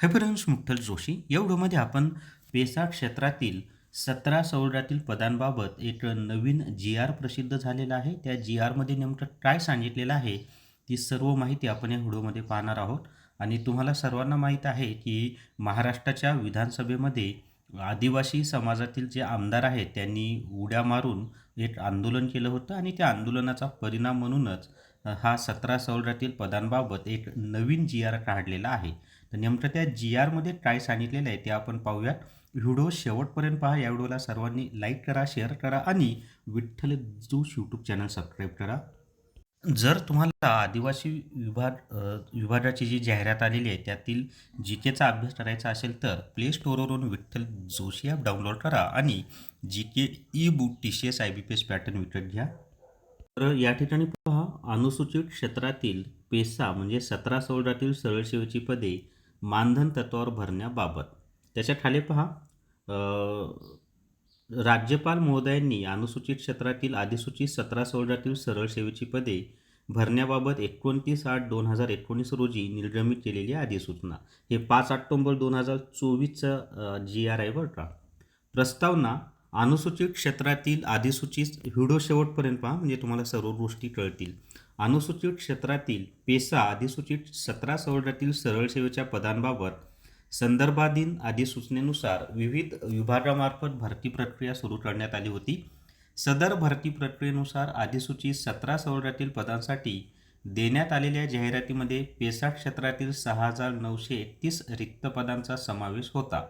हायपरन्स मुठ्ठल जोशी या व्हिडिओमध्ये आपण पेसा क्षेत्रातील सतरा सवलतातील पदांबाबत एक नवीन जी आर प्रसिद्ध झालेला आहे. त्या जी आरमध्ये नेमकं काय सांगितलेलं आहे ती सर्व माहिती आपण या व्हिडिओमध्ये पाहणार आहोत. आणि तुम्हाला सर्वांना माहीत आहे की महाराष्ट्राच्या विधानसभेमध्ये आदिवासी समाजातील जे आमदार आहेत त्यांनी उड्या मारून एक आंदोलन केलं होतं. आणि त्या आंदोलनाचा परिणाम म्हणूनच हा सतरा सवलतातील पदांबाबत एक नवीन जी आर काढलेला आहे. तर नेमकं त्या जी आरमध्ये काय सांगितलेलं आहे ते आपण पाहूयात. व्हिडिओ शेवटपर्यंत पहा. या व्हिडिओला सर्वांनी लाईक करा शेअर करा आणि विठ्ठल जोश यूट्यूब चॅनल सबस्क्राईब करा. जर तुम्हाला आदिवासी विभाग विभागाची जी जाहिरात आलेली आहे त्यातील जी केचा अभ्यास करायचा असेल तर प्ले स्टोअरवरून विठ्ठल जोशी ॲप डाउनलोड करा आणि G K e book T C S I B P S pattern विकत घ्या. तर या ठिकाणी पहा. अनुसूचित क्षेत्रातील पेसा म्हणजे सतरा सवलतातील सरळसेवेची पदे मानधन तत्वावर भरण्याबाबत. त्याच्याखाली पहा राज्यपाल महोदयांनी अनुसूचित क्षेत्रातील अधिसूचित सतरा सवलतातील सरळ सेवेची पदे भरण्याबाबत एकोणतीस आठ दोन हजार एकोणीस रोजी निर्गमित केलेली अधिसूचना. हे पाच ऑक्टोंबर दोन हजार चोवीसचं जी आर आय बरं का? प्रस्तावना अनुसूचित क्षेत्रातील अधिसूचित व्हिडिओ शेवटपर्यंत पहा म्हणजे तुम्हाला सर्व गोष्टी कळतील. अनुसूचित क्षेत्रातील पेसा अधिसूचित सतरा सवलतातील सरळ सेवेच्या पदांबाबत संदर्भाधीन अधिसूचनेनुसार विविध विभागामार्फत भरती प्रक्रिया सुरू करण्यात आली होती. सदर भरती प्रक्रियेनुसार अधिसूचित सतरा सवलतातील पदांसाठी देण्यात आलेल्या जाहिरातीमध्ये पेसा क्षेत्रातील सहा हजार नऊशे एकतीस रिक्त पदांचा समावेश होता.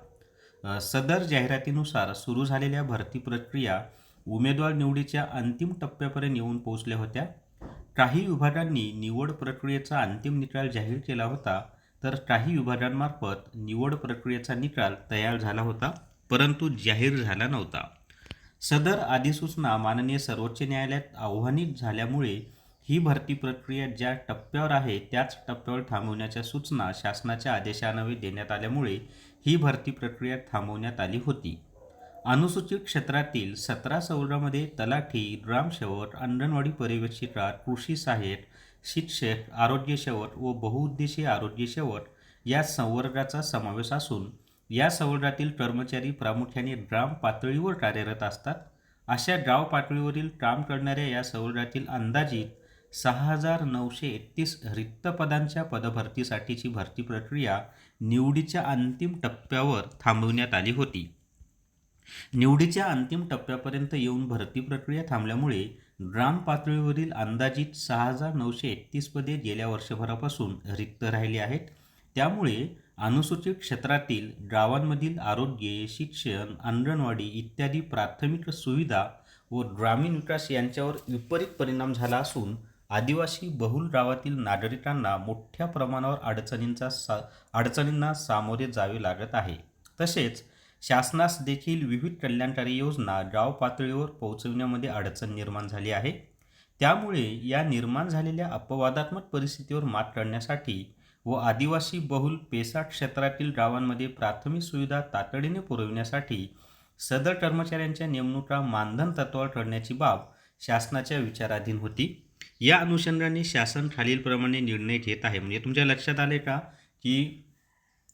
सदर जाहिरातीनुसार सुरू झालेल्या भरती प्रक्रिया उमेदवार निवडीच्या अंतिम टप्प्यापर्यंत येऊन पोहोचल्या होत्या. काही विभागांनी निवड प्रक्रियेचा अंतिम निकाल जाहीर केला होता तर काही विभागांमार्फत निवड प्रक्रियेचा निकाल तयार झाला होता परंतु जाहीर झाला नव्हता. सदर अधिसूचना माननीय सर्वोच्च न्यायालयात आव्हानित झाल्यामुळे ही भरती प्रक्रिया ज्या टप्प्यावर आहे त्याच टप्प्यावर थांबवण्याच्या सूचना शासनाच्या आदेशानवे देण्यात आल्यामुळे ही भरती प्रक्रिया थांबवण्यात आली होती. अनुसूचित क्षेत्रातील सतरा सवलतामध्ये तलाठी ग्रामसेवक अंगणवाडी पर्यवेक्षिका कृषी सहाय्यक शिक्षक आरोग्य सेवक व बहुउद्देशीय आरोग्य सेवक या संवर्गाचा समावेश असून या संवर्गातील कर्मचारी प्रामुख्याने ग्राम पातळीवर कार्यरत असतात. अशा गाव पातळीवरील काम करणाऱ्या या संवर्गातील अंदाजित सहा हजार नऊशे एकतीस रिक्त पदांच्या पदभरतीसाठीची भरती प्रक्रिया निवडीच्या अंतिम टप्प्यावर थांबवण्यात आली होती. निवडीच्या अंतिम टप्प्यापर्यंत येऊन भरती प्रक्रिया थांबल्यामुळे ग्राम पातळीवरील अंदाजित सहा हजार नऊशे एकतीस पदे गेल्या वर्षभरापासून रिक्त राहिली आहेत. त्यामुळे अनुसूचित क्षेत्रातील गावांमधील आरोग्य शिक्षण अंगणवाडी इत्यादी प्राथमिक सुविधा व ग्रामीण विकास यांच्यावर विपरीत परिणाम झाला असून आदिवासी बहुल गावातील नागरिकांना मोठ्या प्रमाणावर अडचणींचा सा अडचणींना सामोरे जावे लागत आहे. तसेच शासनास देखील विविध कल्याणकारी योजना गाव पातळीवर पोहोचविण्यामध्ये अडचण निर्माण झाली आहे. त्यामुळे या निर्माण झालेल्या अपवादात्मक परिस्थितीवर मात करण्यासाठी व आदिवासी बहुल पेसा क्षेत्रातील गावांमध्ये प्राथमिक सुविधा तातडीने पुरविण्यासाठी सदर कर्मचाऱ्यांच्या नेमणुका मानधन तत्वावर करण्याची बाब शासनाच्या विचाराधीन होती. या अनुषंगाने शासन खालीलप्रमाणे निर्णय घेत आहे. म्हणजे तुमच्या लक्षात आले का की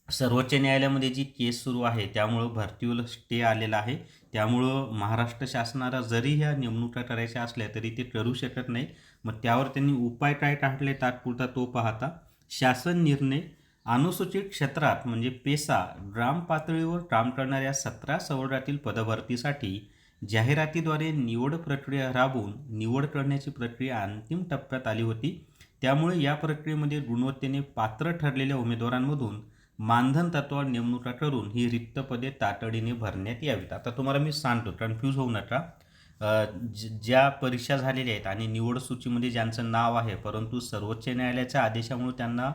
सर्वोच्च न्यायालयामध्ये जी केस सुरू आहे त्यामुळं भरतीवर स्टे आलेला आहे. त्यामुळं महाराष्ट्र शासनाला जरी ह्या नेमणुका करायच्या असल्या तरी ते करू शकत नाही मग त्यावर त्यांनी उपाय काय काढले तात्पुरता तो पाहता शासन निर्णय अनुसूचित क्षेत्रात म्हणजे पेसा ग्राम पातळीवर काम करणाऱ्या सतरा सवर्गातील पदभरतीसाठी जाहिरातीद्वारे निवड प्रक्रिया राबवून निवड करण्याची प्रक्रिया अंतिम टप्प्यात आली होती. त्यामुळे या प्रक्रियेमध्ये गुणवत्तेने पात्र ठरलेल्या उमेदवारांमधून मानधन तत्वावर नेमणुका करून ही रिक्त पदे तातडीने भरण्यात यावीत. आता तुम्हाला मी सांगतो कन्फ्यूज होऊ नका. ज- ज्या परीक्षा झालेल्या आहेत आणि निवड सूचीमध्ये ज्यांचं नाव आहे परंतु सर्वोच्च न्यायालयाच्या आदेशामुळे त्यांना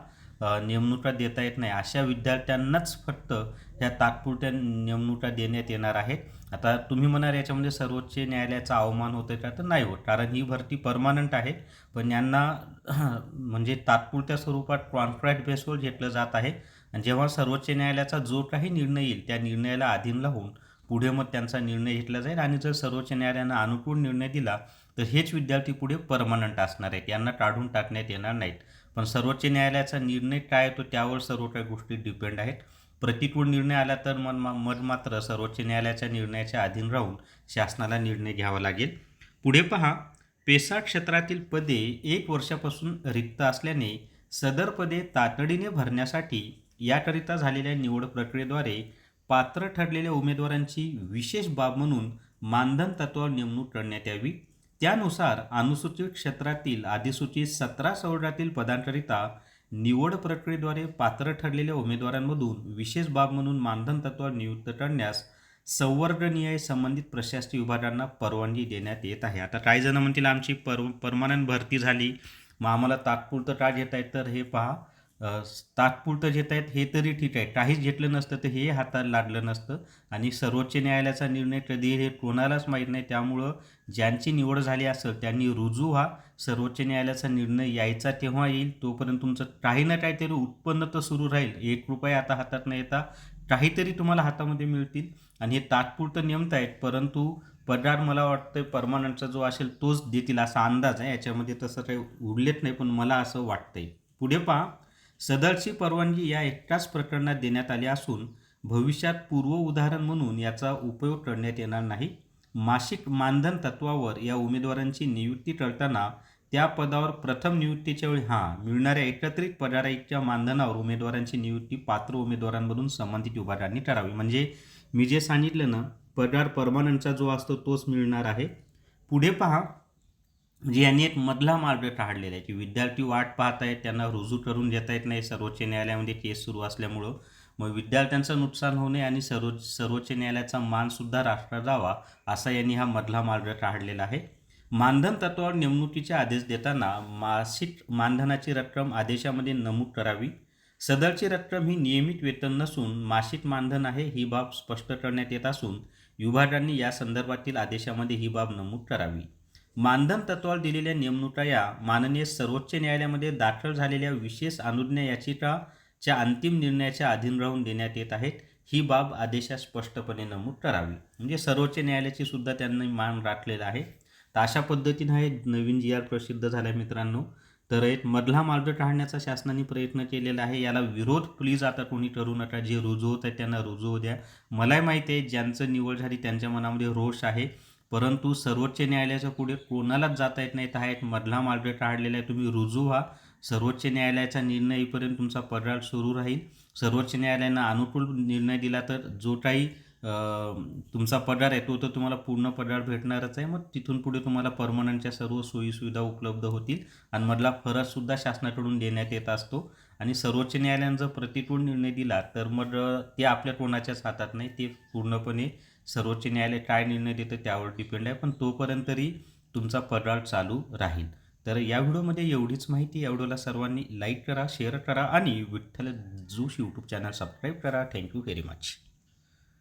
नेमणुका देता येत नाही अशा विद्यार्थ्यांनाच फक्त ह्या तात्पुरत्या नेमणुका देण्यात येणार आहेत. आता तुम्ही म्हणाल याच्यामध्ये सर्वोच्च न्यायालयाचा अवमान होतोय का? तर नाही होत कारण ही भरती परमानंट आहे. पण यांना म्हणजे तात्पुरत्या स्वरूपात कॉन्ट्रॅक्ट बेसवर घेतलं जात आहे. जेव्हा सर्वोच्च न्यायालयाचा जो काही निर्णय येईल त्या निर्णयाला अधीन लावून पुढे मग त्यांचा निर्णय घेतला जाईल आणि जर सर्वोच्च न्यायालयानं अनुकूल निर्णय दिला तर हेच विद्यार्थी पुढे परमनंट असणार आहेत. यांना काढून टाकण्यात येणार नाहीत. पण सर्वोच्च न्यायालयाचा निर्णय काय येतो त्यावर सर्व काही गोष्टी डिपेंड आहेत. प्रतिकूल निर्णय आला तर मग मग मात्र सर्वोच्च न्यायालयाच्या निर्णयाच्या अधीन राहून शासनाला निर्णय घ्यावा लागेल. पुढे पहा पेसा क्षेत्रातील पदे एक वर्षापासून रिक्त असल्याने सदर पदे तातडीने भरण्यासाठी याकरिता झालेल्या निवड प्रक्रियेद्वारे पात्र ठरलेल्या उमेदवारांची विशेष बाब म्हणून मानधन तत्वावर नेमणूक करण्यात यावी. त्यानुसार अनुसूचित क्षेत्रातील अधिसूचित सतरा सवडातील पदांकरिता निवड प्रक्रियेद्वारे पात्र ठरलेल्या उमेदवारांमधून विशेष बाब म्हणून मानधन तत्वावर नियुक्त करण्यास संवर्गनीय संबंधित प्रशासकीय विभागांना परवानगी देण्यात येत आहे. आता काही जण म्हणतील आमची पर परमानंट भरती झाली. मग आम्हाला तात्पुरतं का घेत आहेत तर हे पहा. तात्पुरतं घेत आहेत हे तरी ठीक आहे. काहीच घेतलं नसतं तर हे हातात लागलं नसतं. आणि सर्वोच्च न्यायालयाचा निर्णय कधी हे कोणालाच माहीत नाही. त्यामुळं ज्यांची निवड झाली असेल त्यांनी रुजू हा सर्वोच्च न्यायालयाचा निर्णय यायचा तेव्हा येईल. तोपर्यंत तुमचं काही ना काहीतरी उत्पन्न तर सुरू राहील. एक रुपये आता हातात न येता काहीतरी तुम्हाला हातामध्ये मिळतील. आणि हे तात्पुरतं नियमत आहेत. परंतु पगार मला वाटतं परमानंटचा जो असेल तोच देतील असा अंदाज आहे. याच्यामध्ये तसं काही उरलेत नाही पण मला असं वाटतंय. पुढे पहा. सदरची परवानगी या एकटाच प्रकरणात देण्यात आली असून भविष्यात पूर्व उदाहरण म्हणून याचा उपयोग करण्यात येणार नाही. मासिक मानधन तत्वावर या उमेदवारांची नियुक्ती करताना त्या पदावर प्रथम नियुक्तीच्या वेळी हां मिळणाऱ्या एकत्रित पगाराच्या मानधनावर उमेदवारांची नियुक्ती पात्र उमेदवारांमधून संबंधित विभागांनी करावी म्हणजे मी जे सांगितलं ना पगार परमानंटचा जो असतो तोच मिळणार आहे. पुढे पहा म्हणजे यांनी एक मधला मार्ग काढलेला आहे की विद्यार्थी वाट पाहत आहेत त्यांना रुजू करून देता येत नाही. सर्वोच्च न्यायालयामध्ये केस सुरू असल्यामुळं मग विद्यार्थ्यांचं नुकसान होणे आणि सर्व सर्वोच्च न्यायालयाचा मानसुद्धा राष्ट्रात जावा असा यांनी हा मधला मार्ग काढलेला आहे. मानधन तत्वावर नेमणुकीचे आदेश देताना मासिक मानधनाची रक्कम आदेशामध्ये नमूद करावी. सदरची रक्कम ही नियमित वेतन नसून मासिक मानधन आहे ही बाब स्पष्ट करण्यात येत असून विभागांनी या संदर्भातील आदेशामध्ये ही बाब नमूद करावी. मानधन तत्वावर दिलेल्या नेमणुका या माननीय सर्वोच्च न्यायालयामध्ये दाखल झालेल्या विशेष अनुज्ञा याचिकाच्या अंतिम निर्णयाच्या अधीन राहून देण्यात येत आहेत. ही बाब आदेशात स्पष्टपणे नमूद करावी. म्हणजे सर्वोच्च न्यायालयाची सुद्धा त्यांनी मान राखलेला आहे. तर अशा पद्धतीनं हे नवीन जी आर प्रसिद्ध झाला मित्रांनो. तर एक मधला मार्ग टाळण्याचा शासनाने प्रयत्न केलेला आहे. याला विरोध प्लीज आता कोणी करू नका. जे रुजू होत आहे त्यांना रुजू द्या. मलाही माहिती आहे ज्यांचं निवड झाली त्यांच्या मनामध्ये रोष आहे. परंतु सर्वोच्च न्यायालयाच्या पुढे कोणालाच जाता येत नाही. तर हा एक मधला मार्ग काढलेला आहे. तुम्ही रुजू व्हा. सर्वोच्च न्यायालयाचा निर्णय येईपर्यंत तुमचा पगार सुरू राहील. सर्वोच्च न्यायालयानं अनुकूल निर्णय दिला तर जो काही तुमचा पगार आहे तो तर तुम्हाला पूर्ण पगार भेटणारच आहे. मग तिथून पुढे तुम्हाला परमनंटच्या सर्व सोयीसुविधा उपलब्ध होतील. आणि मधला फरकसुद्धा शासनाकडून देण्यात येत असतो. आणि सर्वोच्च न्यायालयानं जर प्रतिकूल निर्णय दिला तर मग ते आपल्या कोणाच्याच हातात नाही. ते पूर्णपणे सर्वोच्च न्यायालय काय निर्णय देतं त्यावर डिपेंड आहे. पण तोपर्यंत तरी तुमचा पगार चालू राहील. तर या व्हिडिओमध्ये एवढीच माहिती. या व्हिडिओला सर्वांनी लाईक करा शेअर करा आणि Vitthal Joshi YouTube channel subscribe करा. Thank you very much